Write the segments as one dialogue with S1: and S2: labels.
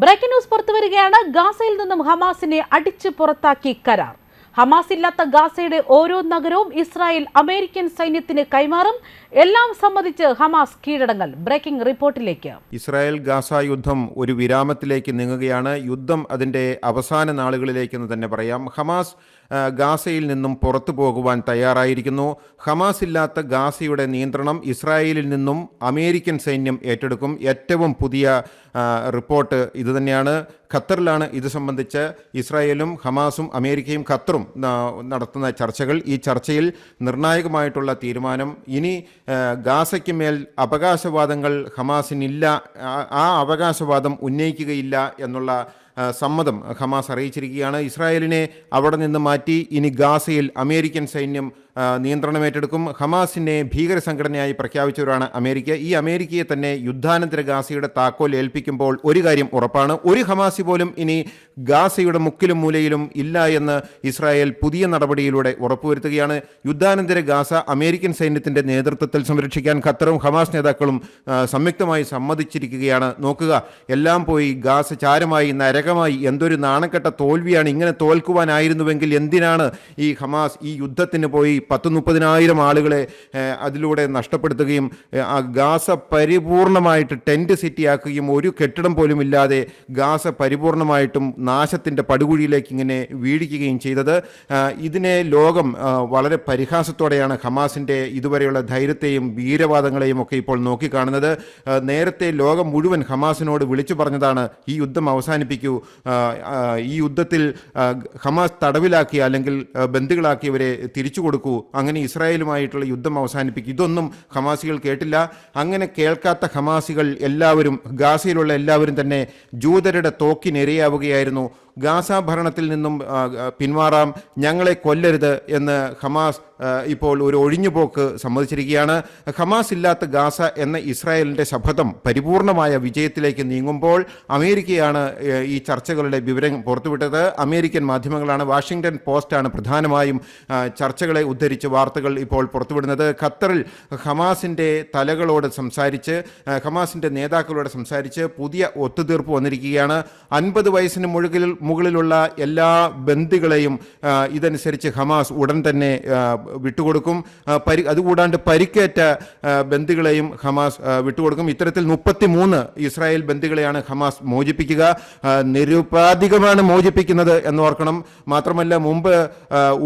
S1: Breaking news പുറത്തു വരികയാണ് ഗാസയിൽ നിന്നും ഹമാസിനെ അടിച്ചു പുറത്താക്കി കരാർ. ഹമാസ് ഇല്ലാത്ത ഗാസയുടെ ഓരോ നഗരവും ഇസ്രായേൽ അമേരിക്കൻ സൈന്യത്തിന് കൈമാറും. എല്ലാം സംബന്ധിച്ച് ഹമാസ് കീഴടങ്ങൽ. ബ്രേക്കിംഗ് റിപ്പോർട്ടിലേക്ക്.
S2: ഇസ്രായേൽ ഗാസ യുദ്ധം ഒരു വിരാമത്തിലേക്ക് നീങ്ങുകയാണ്. യുദ്ധം അതിന്റെ അവസാന നാളുകളിലേക്കെന്ന് തന്നെ പറയാം. ഹമാസ് ഗാസയിൽ നിന്നും പുറത്തു പോകുവാൻ തയ്യാറായിരിക്കുന്നു. ഹമാസ് ഇല്ലാത്ത ഗാസയുടെ നിയന്ത്രണം ഇസ്രായേലിൽ നിന്നും അമേരിക്കൻ സൈന്യം ഏറ്റെടുക്കും. ഏറ്റവും പുതിയ റിപ്പോർട്ട് ഇതുതന്നെയാണ് ഖത്തറിലാണ് ഇത് സംബന്ധിച്ച് ഇസ്രായേലും ഹമാസും അമേരിക്കയും ഖത്തറും നടത്തുന്ന ചർച്ചകൾ. ഈ ചർച്ചയിൽ നിർണായകമായിട്ടുള്ള തീരുമാനം ഇനി ഗാസയ്ക്ക് മേൽ അവകാശവാദങ്ങൾ ഹമാസിനില്ല ആ- അവകാശവാദം ഉന്നയിക്കുകയില്ല എന്നുള്ള സമ്മതം ഹമാസ് അറിയിച്ചിരിക്കുകയാണ്. ഇസ്രായേലിനെ അവിടെ നിന്ന് മാറ്റി ഇനി ഗാസയിൽ അമേരിക്കൻ സൈന്യം നിയന്ത്രണം ഏറ്റെടുക്കും. ഹമാസിനെ ഭീകര സംഘടനയായി പ്രഖ്യാപിച്ചവരാണ് അമേരിക്ക. ഈ അമേരിക്കയെ തന്നെ യുദ്ധാനന്തര ഗാസയുടെ താക്കോൽ ഏൽപ്പിക്കുമ്പോൾ ഒരു കാര്യം ഉറപ്പാണ്. ഒരു ഹമാസി പോലും ഇനി ഗാസയുടെ മുക്കിലും മൂലയിലും ഇല്ല എന്ന് ഇസ്രായേൽ പുതിയ നടപടിയിലൂടെ ഉറപ്പുവരുത്തുകയാണ്. യുദ്ധാനന്തര ഗാസ അമേരിക്കൻ സൈന്യത്തിന്റെ നേതൃത്വത്തിൽ സംരക്ഷിക്കാൻ ഖത്തറും ഹമാസ് നേതാക്കളും സംയുക്തമായി സമ്മതിച്ചിരിക്കുകയാണ്. നോക്കുക എല്ലാം പോയി ഗാസ ചാരമായി നരകമായി എന്തൊരു നാണക്കെട്ട തോൽവിയാണ് ഇങ്ങനെ തോൽക്കുവാനായിരുന്നുവെങ്കിൽ എന്തിനാണ് ഈ ഹമാസ് ഈ യുദ്ധത്തിന് പോയി പത്ത് മുപ്പതിനായിരം ആളുകളെ അതിലൂടെ നഷ്ടപ്പെടുത്തുകയും ഗാസ പരിപൂർണമായിട്ട് ടെന്റ് സിറ്റിയാക്കുകയും ഒരു കെട്ടിടം പോലും ഇല്ലാതെ ഗാസ പരിപൂർണമായിട്ടും നാശത്തിന്റെ പടുകുഴിയിലേക്ക് ഇങ്ങനെ വീഴിക്കുകയും ചെയ്തത്. ഇതിനെ ലോകം വളരെ പരിഹാസത്തോടെയാണ് ഹമാസിന്റെ ഇതുവരെയുള്ള ധൈര്യത്തെയും വീരവാദങ്ങളെയും ഒക്കെ ഇപ്പോൾ നോക്കിക്കാണുന്നത്. നേരത്തെ ലോകം മുഴുവൻ ഹമാസിനോട് വിളിച്ചു പറഞ്ഞതാണ് ഈ യുദ്ധം അവസാനിപ്പിക്കൂ. ഈ യുദ്ധത്തിൽ ഹമാസ് തടവിലാക്കി അല്ലെങ്കിൽ ബന്ധുക്കളാക്കിയവരെ തിരിച്ചു കൊടുക്കൂ. അങ്ങനെ ഇസ്രായേലുമായിട്ടുള്ള യുദ്ധം അവസാനിപ്പിക്കും. ഇതൊന്നും ഹമാസികൾ കേട്ടില്ല. അങ്ങനെ കേൾക്കാത്ത ഹമാസികൾ എല്ലാവരും ഗാസയിലുള്ള എല്ലാവരും തന്നെ ജൂതരുടെ തോക്കിനിരയാവുകയായിരുന്നു ഗാസ ഭരണത്തിൽ നിന്നും പിന്മാറാം ഞങ്ങളെ കൊല്ലരുത് എന്ന് ഹമാസ് ഇപ്പോൾ ഒരു ഒഴിഞ്ഞുപോക്ക് സമ്മതിച്ചിരിക്കുകയാണ്. ഹമാസ് ഇല്ലാത്ത ഗാസ എന്ന ഇസ്രായേലിന്റെ ശപഥം പരിപൂർണമായ വിജയത്തിലേക്ക് നീങ്ങുമ്പോൾ അമേരിക്കയാണ് ഈ ചർച്ചകളുടെ വിവരം പുറത്തുവിട്ടത്. അമേരിക്കൻ മാധ്യമങ്ങളാണ് വാഷിംഗ്ടൺ പോസ്റ്റാണ് പ്രധാനമായും ചർച്ചകളെ ഉദ്ധരിച്ച് വാർത്തകൾ ഇപ്പോൾ പുറത്തുവിടുന്നത്. ഖത്തറിൽ ഹമാസിന്റെ തലകളോട് സംസാരിച്ച് ഹമാസിന്റെ നേതാക്കളോട് സംസാരിച്ച് പുതിയ ഒത്തുതീർപ്പ് വന്നിരിക്കുകയാണ്. അൻപത് വയസ്സിന് മുഴുകിൽ മുകളിലുള്ള എല്ലാ ബന്ദികളെയും ഇതനുസരിച്ച് ഹമാസ് ഉടൻ തന്നെ വിട്ടുകൊടുക്കും. പരി അതുകൂടാണ്ട് പരിക്കേറ്റ ബന്ദികളെയും ഹമാസ് വിട്ടുകൊടുക്കും. ഇത്തരത്തിൽ മുപ്പത്തി മൂന്ന് ഇസ്രായേൽ ബന്ദികളെയാണ് ഹമാസ് മോചിപ്പിക്കുക. നിരുപാധികമാണ് മോചിപ്പിക്കുന്നത് എന്നോർക്കണം. മാത്രമല്ല മുമ്പ്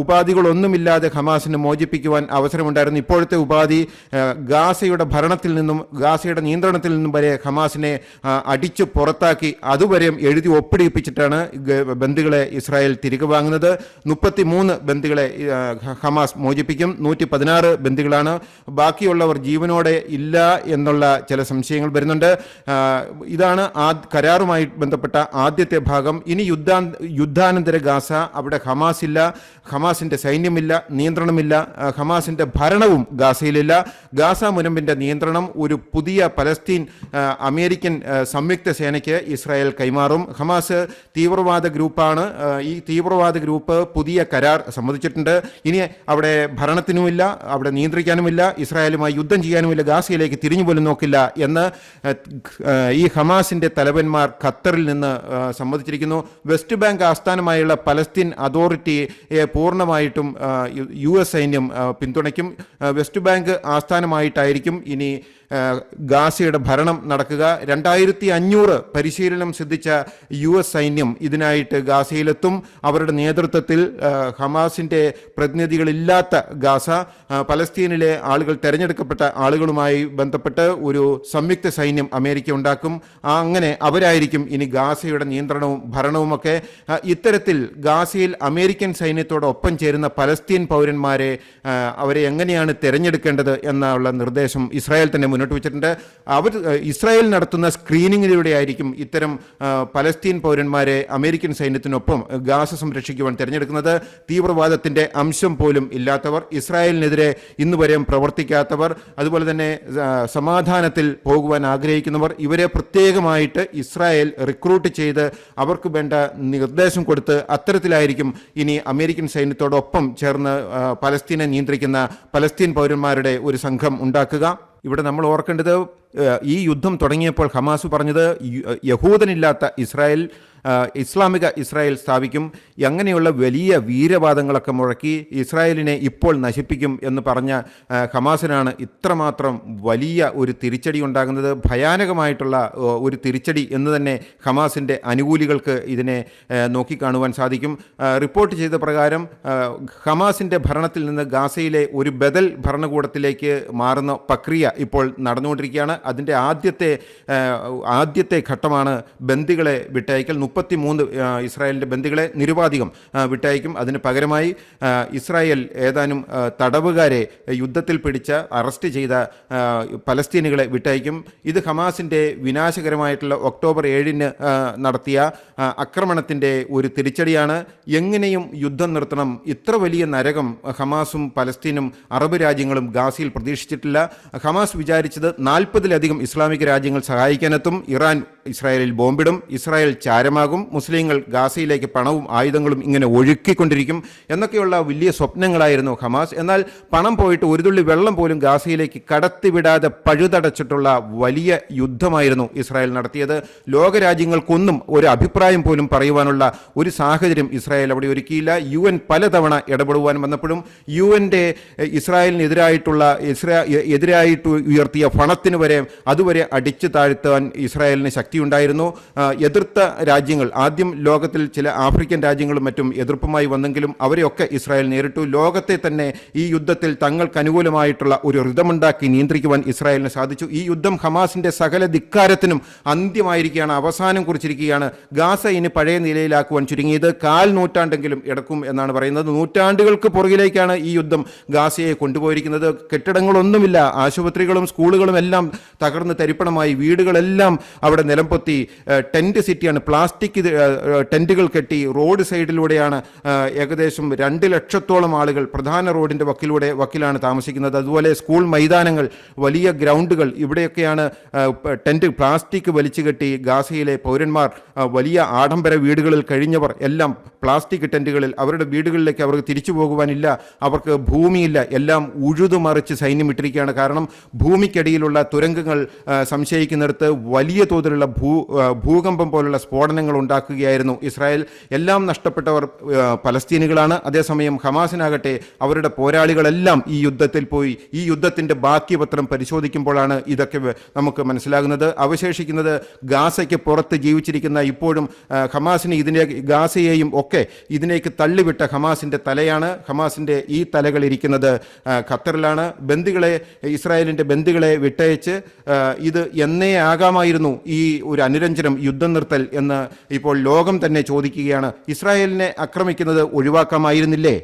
S2: ഉപാധികളൊന്നുമില്ലാതെ ഹമാസിന് മോചിപ്പിക്കുവാൻ അവസരമുണ്ടായിരുന്നു. ഇപ്പോഴത്തെ ഉപാധി ഗാസയുടെ ഭരണത്തിൽ നിന്നും ഗാസയുടെ നിയന്ത്രണത്തിൽ നിന്നും വരെ ഹമാസിനെ അടിച്ചു പുറത്താക്കി അതുവരെയും എഴുതി ഒപ്പിടിപ്പിച്ചിട്ടാണ് ബന്ദികളെ ഇസ്രായേൽ തിരികെ വാങ്ങുന്നത്. മുപ്പത്തി മൂന്ന് ബന്ദികളെ ഹമാസ് മോചിപ്പിക്കും. നൂറ്റി പതിനാറ് ബന്ദികളാണ്. ബാക്കിയുള്ളവർ ജീവനോടെ ഇല്ല എന്നുള്ള ചില സംശയങ്ങൾ വരുന്നുണ്ട്. ഇതാണ് ആ കരാറുമായി ബന്ധപ്പെട്ട ആദ്യത്തെ ഭാഗം. ഇനി യുദ്ധാ യുദ്ധാനന്തര ഗാസ അവിടെ ഹമാസ് ഇല്ല. ഹമാസിന്റെ സൈന്യമില്ല നിയന്ത്രണമില്ല. ഹമാസിന്റെ ഭരണവും ഗാസയിലില്ല. ഗാസ മുനമ്പിന്റെ നിയന്ത്രണം ഒരു പുതിയ പലസ്തീൻ അമേരിക്കൻ സംയുക്ത സേനയ്ക്ക് ഇസ്രായേൽ കൈമാറും. ഹമാസ് തീവ്രവാദ ഗ്രൂപ്പാണ് ഈ തീവ്രവാദ ഗ്രൂപ്പ് പുതിയ കരാർ സമ്മതിച്ചിട്ടുണ്ട്. ഇനി അവിടെ ഭരണത്തിനുമില്ല അവിടെ നിയന്ത്രിക്കാനുമില്ല ഇസ്രായേലുമായി യുദ്ധം ചെയ്യാനുമില്ല ഗാസയിലേക്ക് തിരിഞ്ഞു പോലും നോക്കില്ല എന്ന് ഈ ഹമാസിന്റെ തലവന്മാർ ഖത്തറിൽ നിന്ന് സമ്മതിച്ചിരിക്കുന്നു. വെസ്റ്റ് ബാങ്ക് ആസ്ഥാനമായുള്ള പലസ്തീൻ അതോറിറ്റിയെ പൂർണമായിട്ടും യു- എസ് സൈന്യം പിന്തുണയ്ക്കും. വെസ്റ്റ് ബാങ്ക് ആസ്ഥാനമായിട്ടായിരിക്കും ഇനി ഗാസയുടെ ഭരണം നടക്കുക. രണ്ടായിരത്തി അഞ്ഞൂറ് പരിശീലനം സിദ്ധിച്ച യു എസ് സൈന്യം ഇതിനായിട്ട് ഗാസയിലെത്തും. അവരുടെ നേതൃത്വത്തിൽ ഹമാസിന്റെ പ്രതിനിധികളില്ലാത്ത ഗാസ പലസ്തീനിലെ ആളുകൾ തെരഞ്ഞെടുക്കപ്പെട്ട ആളുകളുമായി ബന്ധപ്പെട്ട് ഒരു സംയുക്ത സൈന്യം അമേരിക്ക ഉണ്ടാക്കും. അങ്ങനെ അവരായിരിക്കും ഇനി ഗാസയുടെ നിയന്ത്രണവും ഭരണവുമൊക്കെ. ഇത്തരത്തിൽ ഗാസയിൽ അമേരിക്കൻ സൈന്യത്തോടൊപ്പം ചേരുന്ന പലസ്തീൻ പൗരന്മാരെ അവരെ എങ്ങനെയാണ് തിരഞ്ഞെടുക്കേണ്ടത് എന്നുള്ള നിർദ്ദേശം ഇസ്രായേൽ തന്നെ മുന്നോട്ട് വെച്ചിട്ടുണ്ട്. അവർ ഇസ്രായേൽ നടത്തുന്ന സ്ക്രീനിങ്ങിലൂടെ ആയിരിക്കും ഇത്തരം പലസ്തീൻ പൗരന്മാരെ അമേരിക്കൻ സൈന്യത്തിനൊപ്പം ഗാസ സംരക്ഷിക്കുവാൻ തിരഞ്ഞെടുക്കുന്നത്. തീവ്രവാദത്തിന്റെ അംശം പോലും ഇല്ലാത്തവർ ഇസ്രായേലിനെതിരെ ഇന്ന് വരെയും പ്രവർത്തിക്കാത്തവർ അതുപോലെ തന്നെ സമാധാനത്തിൽ പോകുവാൻ ആഗ്രഹിക്കുന്നവർ ഇവരെ പ്രത്യേകമായിട്ട് ഇസ്രായേൽ റിക്രൂട്ട് ചെയ്ത് അവർക്ക് വേണ്ട നിർദ്ദേശം കൊടുത്ത് അത്തരത്തിലായിരിക്കും ഇനി അമേരിക്കൻ സൈന്യത്തോടൊപ്പം ചേർന്ന് പലസ്തീനെ നിയന്ത്രിക്കുന്ന പലസ്തീൻ പൗരന്മാരുടെ ഒരു സംഘം ഉണ്ടാക്കുക. ഇവിടെ നമ്മൾ ഓർക്കേണ്ടത് ഈ യുദ്ധം തുടങ്ങിയപ്പോൾ ഹമാസ് പറഞ്ഞത് യഹൂദനില്ലാത്ത ഇസ്രായേൽ ഇസ്ലാമിക ഇസ്രായേൽ സ്ഥാപിക്കും. അങ്ങനെയുള്ള വലിയ വീരവാദങ്ങളൊക്കെ മുഴക്കി ഇസ്രായേലിനെ ഇപ്പോൾ നശിപ്പിക്കും എന്ന് പറഞ്ഞ ഹമാസിനാണ് ഇത്രമാത്രം വലിയ ഒരു തിരിച്ചടി ഉണ്ടാകുന്നത്. ഭയാനകമായിട്ടുള്ള ഒരു തിരിച്ചടി എന്ന് തന്നെ ഹമാസിന്റെ അനുകൂലികൾക്ക് ഇതിനെ നോക്കിക്കാണുവാൻ സാധിക്കും. റിപ്പോർട്ട് ചെയ്ത പ്രകാരം ഹമാസിന്റെ ഭരണത്തിൽ നിന്ന് ഗാസയിലെ ഒരു ബദൽ ഭരണകൂടത്തിലേക്ക് മാറുന്ന പ്രക്രിയ ഇപ്പോൾ നടന്നുകൊണ്ടിരിക്കുകയാണ്. അതിന്റെ ആദ്യത്തെ ആദ്യത്തെ ഘട്ടമാണ് ബന്ദികളെ വിട്ടയക്കൽ. മുപ്പത്തി മൂന്ന് ഇസ്രായേലിന്റെ ബന്ദികളെ നിരുപാധികം വിട്ടയക്കും. അതിന് പകരമായി ഇസ്രായേൽ ഏതാനും തടവുകാരെ യുദ്ധത്തിൽ പിടിച്ച അറസ്റ്റ് ചെയ്ത പലസ്തീനുകളെ വിട്ടയക്കും. ഇത് ഹമാസിന്റെ വിനാശകരമായിട്ടുള്ള ഒക്ടോബർ ഏഴിന് നടത്തിയ ആക്രമണത്തിന്റെ ഒരു തിരിച്ചടിയാണ്. എങ്ങനെയും യുദ്ധം നിർത്തണം. ഇത്ര വലിയ നരകം ഹമാസും പലസ്തീനും അറബ് രാജ്യങ്ങളും ഗാസയിൽ പ്രതീക്ഷിച്ചിട്ടില്ല. ഹമാസ് വിചാരിച്ചത് നാൽപ്പതിലധികം ഇസ്ലാമിക രാജ്യങ്ങൾ സഹായിക്കാനെത്തും. ഇറാൻ ഇസ്രായേലിൽ ബോംബിടും. ഇസ്രായേൽ ചാരമാകും മുസ്ലിങ്ങൾ ഗാസയിലേക്ക് പണവും ആയുധങ്ങളും ഇങ്ങനെ ഒഴുക്കിക്കൊണ്ടിരിക്കും എന്നൊക്കെയുള്ള വലിയ സ്വപ്നങ്ങളായിരുന്നു ഹമാസ്. എന്നാൽ പണം പോയിട്ട് ഒരു തുള്ളി വെള്ളം പോലും ഗാസയിലേക്ക് കടത്തിവിടാതെ പഴുതടച്ചിട്ടുള്ള വലിയ യുദ്ധമായിരുന്നു ഇസ്രായേൽ നടത്തിയത്. ലോകരാജ്യങ്ങൾക്കൊന്നും ഒരു അഭിപ്രായം പോലും പറയുവാനുള്ള ഒരു സാഹചര്യം ഇസ്രായേൽ അവിടെ ഒരുക്കിയില്ല. യു എൻ പലതവണ ഇടപെടുവാൻ വന്നപ്പോഴും യു എന്റെ ഇസ്രായേലിനെതിരായിട്ടുള്ള ഇസ്രാ എതിരായിട്ട് ഉയർത്തിയ പണത്തിന് വരെ അതുവരെ അടിച്ചു താഴ്ത്താൻ ഇസ്രായേലിന് ശക്തിയുണ്ടായിരുന്നു. എതിർത്ത രാജ്യങ്ങൾ ആദ്യം ലോകത്തിൽ ചില ആഫ്രിക്കൻ രാജ്യങ്ങളും മറ്റും എതിർപ്പുമായി വന്നെങ്കിലും അവരെയൊക്കെ ഇസ്രായേൽ നേരിട്ടു. ലോകത്തെ തന്നെ ഈ യുദ്ധത്തിൽ തങ്ങൾക്ക് അനുകൂലമായിട്ടുള്ള ഒരു ഋതമുണ്ടാക്കി നിയന്ത്രിക്കുവാൻ ഇസ്രായേലിന് സാധിച്ചു. ഈ യുദ്ധം ഹമാസിന്റെ സകല ധിക്കാരത്തിനും അന്ത്യമായിരിക്കുകയാണ്. അവസാനം കുറിച്ചിരിക്കുകയാണ് ഗാസ ഇനി പഴയ നിലയിലാക്കുവാൻ ചുരുങ്ങിയത് കാൽ നൂറ്റാണ്ടെങ്കിലും എടുക്കും എന്നാണ് പറയുന്നത്. നൂറ്റാണ്ടുകൾക്ക് പുറകിലേക്കാണ് ഈ യുദ്ധം ഗാസയെ കൊണ്ടുപോയിരിക്കുന്നത്. കെട്ടിടങ്ങളൊന്നുമില്ല. ആശുപത്രികളും സ്കൂളുകളും എല്ലാം തകർന്ന് തരിപ്പണമായി. വീടുകളെല്ലാം അവിടെ നിലംപൊത്തി. ടെന്റ് സിറ്റിയാണ് പ്ലാസ്റ്റിക് ഇത്, ടെന്റുകൾ കെട്ടി റോഡ് സൈഡിലൂടെയാണ് ഏകദേശം രണ്ട് ലക്ഷത്തോളം ആളുകൾ പ്രധാന റോഡിന്റെ വക്കിലൂടെ വക്കിലാണ് താമസിക്കുന്നത്. അതുപോലെ സ്കൂൾ മൈതാനങ്ങൾ വലിയ ഗ്രൗണ്ടുകൾ ഇവിടെയൊക്കെയാണ് ടെന്റ് പ്ലാസ്റ്റിക് വലിച്ചു കെട്ടി ഗാസയിലെ പൗരന്മാർ വലിയ ആഡംബര വീടുകളിൽ കഴിഞ്ഞവർ എല്ലാം പ്ലാസ്റ്റിക് ടെന്റുകളിൽ അവരുടെ വീടുകളിലേക്ക് അവർക്ക് തിരിച്ചു പോകുവാനില്ല അവർക്ക് ഭൂമിയില്ല എല്ലാം ഉഴുതുമറിച്ച് സൈന്യം കാരണം ഭൂമിക്കടിയിലുള്ള തുരങ്കങ്ങൾ സംശയിക്കുന്നിടത്ത് വലിയ തോതിലുള്ള ഭൂ ഭൂകമ്പം പോലുള്ള സ്ഫോടനങ്ങൾ ഉണ്ടാക്കുകയായിരുന്നു ഇസ്രായേൽ എല്ലാം നഷ്ടപ്പെട്ടവർ പലസ്തീനുകളാണ്. അതേസമയം ഹമാസിനാകട്ടെ അവരുടെ പോരാളികളെല്ലാം ഈ യുദ്ധത്തിൽ പോയി. ഈ യുദ്ധത്തിന്റെ ബാക്കി പത്രം പരിശോധിക്കുമ്പോഴാണ് ഇതൊക്കെ നമുക്ക് മനസ്സിലാകുന്നത്. അവശേഷിക്കുന്നത് ഗാസയ്ക്ക് പുറത്ത് ജീവിച്ചിരിക്കുന്ന ഇപ്പോഴും ഹമാസിന് ഇതിനെ ഗാസയെയും ഒക്കെ ഇതിനേക്ക് തള്ളിവിട്ട ഹമാസിന്റെ തലയാണ്. ഹമാസിന്റെ ഈ തലകൾ ഇരിക്കുന്നത് ഖത്തറിലാണ്. ബന്ദികളെ ഇസ്രായേലിന്റെ ബന്ദികളെ വിട്ടയച്ച് ഇത് എന്നേ ആകാമായിരുന്നു ഈ ഒരു അനുരഞ്ജനം യുദ്ധം നിർത്തൽ എന്ന് ഇപ്പോൾ ലോകം തന്നെ ചോദിക്കുകയാണ് ഇസ്രായേലിനെ ആക്രമിക്കുന്നത് ഒഴിവാക്കാമായിരുന്നില്ലേ?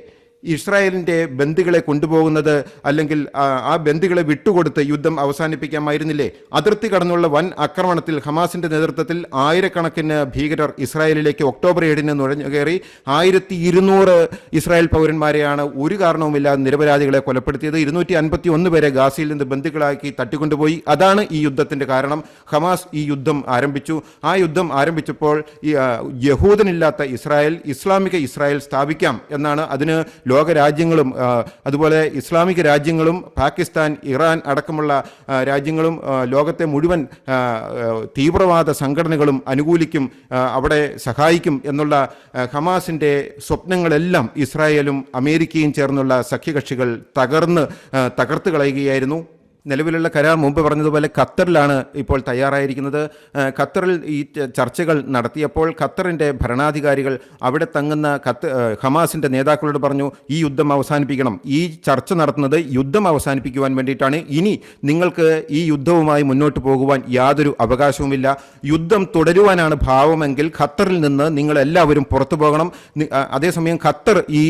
S2: ഇസ്രായേലിന്റെ ബന്ധുക്കളെ കൊണ്ടുപോകുന്നത് അല്ലെങ്കിൽ ആ, ബന്ധുക്കളെ വിട്ടുകൊടുത്ത് യുദ്ധം അവസാനിപ്പിക്കാമായിരുന്നില്ലേ? അതിർത്തി കടന്നുള്ള വൻ ആക്രമണത്തിൽ ഹമാസിന്റെ നേതൃത്വത്തിൽ ആയിരക്കണക്കിന് ഭീകരർ ഇസ്രായേലിലേക്ക് ഒക്ടോബർ ഏഴിന് നുഴഞ്ഞു കയറി. ആയിരത്തി ഇരുന്നൂറ് ഇസ്രായേൽ പൗരന്മാരെയാണ് ഒരു കാരണവുമില്ലാതെ നിരപരാധികളെ കൊലപ്പെടുത്തിയത്. ഇരുന്നൂറ്റി അൻപത്തി ഒന്ന് പേരെ ഗാസയിൽ നിന്ന് ബന്ധുക്കളാക്കി തട്ടിക്കൊണ്ടുപോയി. അതാണ് ഈ യുദ്ധത്തിന്റെ കാരണം. ഹമാസ് ഈ യുദ്ധം ആരംഭിച്ചു. ആ യുദ്ധം ആരംഭിച്ചപ്പോൾ യഹൂദനില്ലാത്ത ഇസ്രായേൽ ഇസ്ലാമിക ഇസ്രായേൽ സ്ഥാപിക്കാം എന്നാണ് അതിന് ലോകരാജ്യങ്ങളും അതുപോലെ ഇസ്ലാമിക രാജ്യങ്ങളും പാകിസ്ഥാൻ ഇറാൻ അടക്കമുള്ള രാജ്യങ്ങളും ലോകത്തെ മുഴുവൻ തീവ്രവാദ സംഘടനകളും അനുകൂലിക്കും അവിടെ സഹായിക്കും എന്നുള്ള ഹമാസിന്റെ സ്വപ്നങ്ങളെല്ലാം ഇസ്രായേലും അമേരിക്കയും ചേർന്നുള്ള സഖ്യകക്ഷികൾ തകർന്ന് തകർത്ത് കളയുകയായിരുന്നു. നിലവിലുള്ള കരാർ മുമ്പ് പറഞ്ഞതുപോലെ ഖത്തറിലാണ് ഇപ്പോൾ തയ്യാറായിരിക്കുന്നത്. ഖത്തറിൽ ഈ ചർച്ചകൾ നടത്തിയപ്പോൾ ഖത്തറിന്റെ ഭരണാധികാരികൾ അവിടെ തങ്ങുന്ന ഖത്ത് ഹമാസിന്റെ നേതാക്കളോട് പറഞ്ഞു ഈ യുദ്ധം അവസാനിപ്പിക്കണം. ഈ ചർച്ച നടത്തുന്നത് യുദ്ധം അവസാനിപ്പിക്കുവാൻ വേണ്ടിയിട്ടാണ്. ഇനി നിങ്ങൾക്ക് ഈ യുദ്ധവുമായി മുന്നോട്ട് പോകുവാൻ യാതൊരു അവകാശവുമില്ല. യുദ്ധം തുടരുവാനാണ് ഭാവമെങ്കിൽ ഖത്തറിൽ നിന്ന് നിങ്ങൾ എല്ലാവരും പുറത്തു പോകണം. അതേസമയം ഖത്തർ ഈ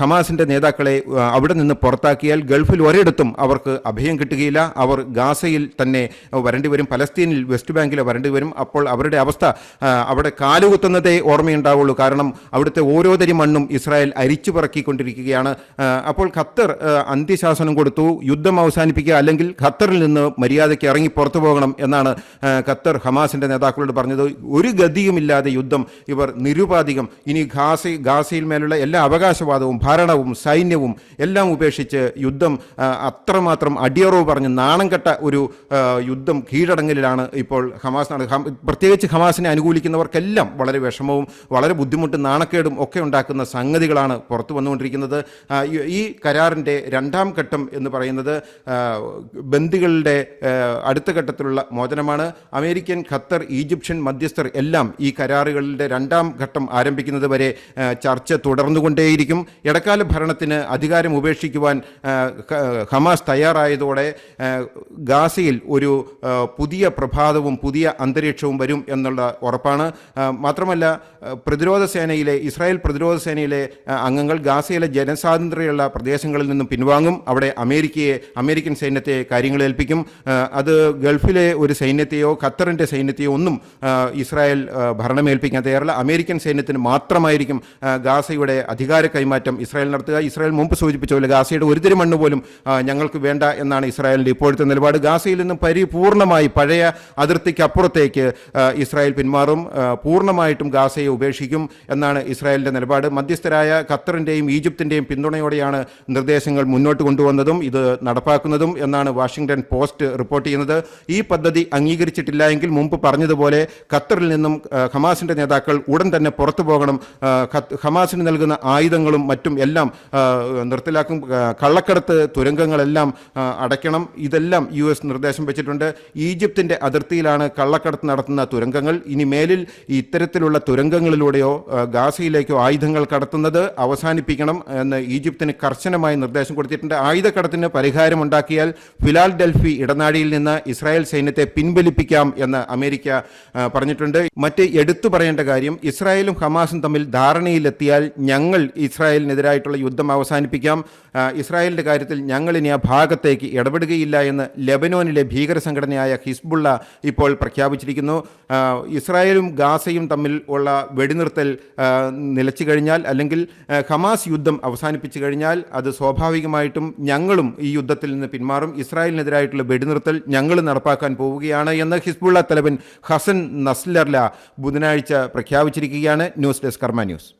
S2: ഹമാസിന്റെ നേതാക്കളെ അവിടെ നിന്ന് പുറത്താക്കിയാൽ ഗൾഫിൽ ഒരിടത്തും അവർക്ക് അഭയം കിട്ടുകയില്ല അവർ ഗാസയിൽ തന്നെ വരേണ്ടി വരും. പലസ്തീനിൽ വെസ്റ്റ് ബാങ്കിൽ വരേണ്ടി വരും. അപ്പോൾ അവരുടെ അവസ്ഥ അവിടെ കാലുകുത്തുന്നതേ ഓർമ്മയുണ്ടാവുള്ളൂ. കാരണം അവിടുത്തെ ഓരോ തരി മണ്ണും ഇസ്രായേൽ അരിച്ചു പറക്കിക്കൊണ്ടിരിക്കുകയാണ്. അപ്പോൾ ഖത്തർ അന്ത്യശാസനം കൊടുത്തു. യുദ്ധം അവസാനിപ്പിക്കുക അല്ലെങ്കിൽ ഖത്തറിൽ നിന്ന് മര്യാദയ്ക്ക് ഇറങ്ങി പുറത്തു പോകണം എന്നാണ് ഖത്തർ ഹമാസിന്റെ നേതാക്കളോട് പറഞ്ഞത്. ഒരു ഗതിയുമില്ലാതെ യുദ്ധം ഇവർ നിരുപാധികം. ഇനി ഗാസ ഗാസയിൽ മേലുള്ള എല്ലാ അവകാശവാദവും ഭരണവും സൈന്യവും എല്ലാം ഉപേക്ഷിച്ച് യുദ്ധം അത്രമാത്രം അടിയറവ് പറഞ്ഞ് നാണം കെട്ട ഒരു യുദ്ധം കീഴടങ്ങലിലാണ് ഇപ്പോൾ ഹമാസ് പ്രത്യേകിച്ച് ഹമാസിനെ അനുകൂലിക്കുന്നവർക്കെല്ലാം വളരെ വിഷമവും വളരെ ബുദ്ധിമുട്ടും നാണക്കേടും ഒക്കെ ഉണ്ടാക്കുന്ന സംഗതികളാണ് പുറത്തു വന്നുകൊണ്ടിരിക്കുന്നത്. ഈ- കരാറിന്റെ രണ്ടാം ഘട്ടം എന്ന് പറയുന്നത് ബന്ദികളുടെ അടുത്ത ഘട്ടത്തിലുള്ള മോചനമാണ്. അമേരിക്കൻ ഖത്തർ ഈജിപ്ഷ്യൻ മധ്യസ്ഥർ എല്ലാം ഈ കരാറുകളുടെ രണ്ടാം ഘട്ടം ആരംഭിക്കുന്നത് വരെ ചർച്ച തുടർന്നുകൊണ്ടേയിരിക്കും. ഇടക്കാല ഭരണത്തിന് അധികാരം ഉപേക്ഷിക്കുവാൻ ഹമാസ് തയ്യാറായതോടെ ഗാസയിൽ ഒരു പുതിയ പ്രഭാതവും പുതിയ അന്തരീക്ഷവും വരും എന്നുള്ള ഉറപ്പാണ്. മാത്രമല്ല പ്രതിരോധ സേനയിലെ ഇസ്രായേൽ പ്രതിരോധ സേനയിലെ അംഗങ്ങൾ ഗാസയിലെ ജനസ്വാതന്ത്ര്യമുള്ള പ്രദേശങ്ങളിൽ നിന്നും പിൻവാങ്ങും. അവിടെ അമേരിക്കയെ അമേരിക്കൻ സൈന്യത്തെ കാര്യങ്ങൾ ഏൽപ്പിക്കും. അത് ഗൾഫിലെ ഒരു സൈന്യത്തെയോ ഖത്തറിന്റെ സൈന്യത്തെയോ ഒന്നും ഇസ്രായേൽ ഭരണമേൽപ്പിക്കാൻ തയ്യാറല്ല. അമേരിക്കൻ സൈന്യത്തിന് മാത്രമായിരിക്കും ഗാസയുടെ അധികാര കൈമാറ്റം ഇസ്രായേൽ നടത്തുക. ഇസ്രായേൽ മുമ്പ് സൂചിപ്പിച്ച പോലെ ഗാസയുടെ ഒരു തിരി മണ്ണ് പോലും ഞങ്ങൾക്ക് വേണ്ട എന്നാണ് ഇസ്രായേലിന്റെ ഇപ്പോഴത്തെ നിലപാട്. ഗാസയിൽ നിന്നും പരിപൂർണമായി പഴയ അതിർത്തിക്ക് അപ്പുറത്തേക്ക് ഇസ്രായേൽ പിന്മാറും പൂർണമായിട്ടും ഗാസയെ ഉപേക്ഷിക്കും എന്നാണ് ഇസ്രായേലിന്റെ നിലപാട്. മധ്യസ്ഥരായ ഖത്തറിന്റെയും ഈജിപ്തിന്റെയും പിന്തുണയോടെയാണ് നിർദ്ദേശങ്ങൾ മുന്നോട്ട് കൊണ്ടുവന്നതും ഇത് നടപ്പാക്കുന്നതും എന്നാണ് വാഷിംഗ്ടൺ പോസ്റ്റ് റിപ്പോർട്ട് ചെയ്യുന്നത്. ഈ പദ്ധതി അംഗീകരിച്ചിട്ടില്ല എങ്കിൽ മുമ്പ് പറഞ്ഞതുപോലെ ഖത്തറിൽ നിന്നും ഹമാസിന്റെ നേതാക്കൾ ഉടൻ തന്നെ പുറത്തു പോകണം. ഹമാസിന് നൽകുന്ന ആയുധങ്ങളും മറ്റും എല്ലാം നിർത്തലാക്കും കള്ളക്കടത്ത് തുരങ്കങ്ങളെല്ലാം ആ, അടയ്ക്കണം ഇതെല്ലാം യു എസ് നിർദ്ദേശം വെച്ചിട്ടുണ്ട്. ഈജിപ്തിന്റെ അതിർത്തിയിലാണ് കള്ളക്കടത്ത് നടത്തുന്ന തുരങ്കങ്ങൾ. ഇനി മേലിൽ ഇത്തരത്തിലുള്ള തുരങ്കങ്ങളിലൂടെയോ ഗാസയിലേക്കോ ആയുധങ്ങൾ കടത്തുന്നത് അവസാനിപ്പിക്കണം എന്ന് ഈജിപ്തിന് കർശനമായി നിർദ്ദേശം കൊടുത്തിട്ടുണ്ട്. ആയുധക്കടത്തിന് പരിഹാരമുണ്ടാക്കിയാൽ ഫിലാൽ ഡൽഫി ഇടനാഴിയിൽ നിന്ന് ഇസ്രായേൽ സൈന്യത്തെ പിൻവലിപ്പിക്കാം എന്ന് അമേരിക്ക പറഞ്ഞിട്ടുണ്ട്. മറ്റ് എടുത്തു പറയേണ്ട കാര്യം ഇസ്രായേലും ഹമാസും തമ്മിൽ ധാരണയിലെത്തിയാൽ ഞങ്ങൾ ഇസ്രായേലിനെതിരായിട്ടുള്ള യുദ്ധം അവസാനിപ്പിക്കാം. ഇസ്രായേലിന്റെ കാര്യത്തിൽ ഞങ്ങൾ ഇനി ആ ഭാഗത്തേക്ക് ഇടപെടുകയില്ല എന്ന് ലെബനോനിലെ ഭീകര സംഘടനയായ ഹിസ്ബുള്ള ഇപ്പോൾ പ്രഖ്യാപിച്ചിരിക്കുന്നു. ഇസ്രായേലും ഗാസയും തമ്മിൽ ഉള്ള വെടിനിർത്തൽ നിലച്ചു കഴിഞ്ഞാൽ അല്ലെങ്കിൽ ഹമാസ് യുദ്ധം അവസാനിപ്പിച്ചു കഴിഞ്ഞാൽ അത് സ്വാഭാവികമായിട്ടും ഞങ്ങളും ഈ യുദ്ധത്തിൽ നിന്ന് പിന്മാറും. ഇസ്രായേലിനെതിരായിട്ടുള്ള വെടിനിർത്തൽ ഞങ്ങൾ നടപ്പാക്കാൻ പോവുകയാണ് എന്ന് ഹിസ്ബുള്ള തലവൻ ഹസൻ നസ്ലർല ബുധനാഴ്ച പ്രഖ്യാപിച്ചിരിക്കുകയാണ്. News desk Karma news.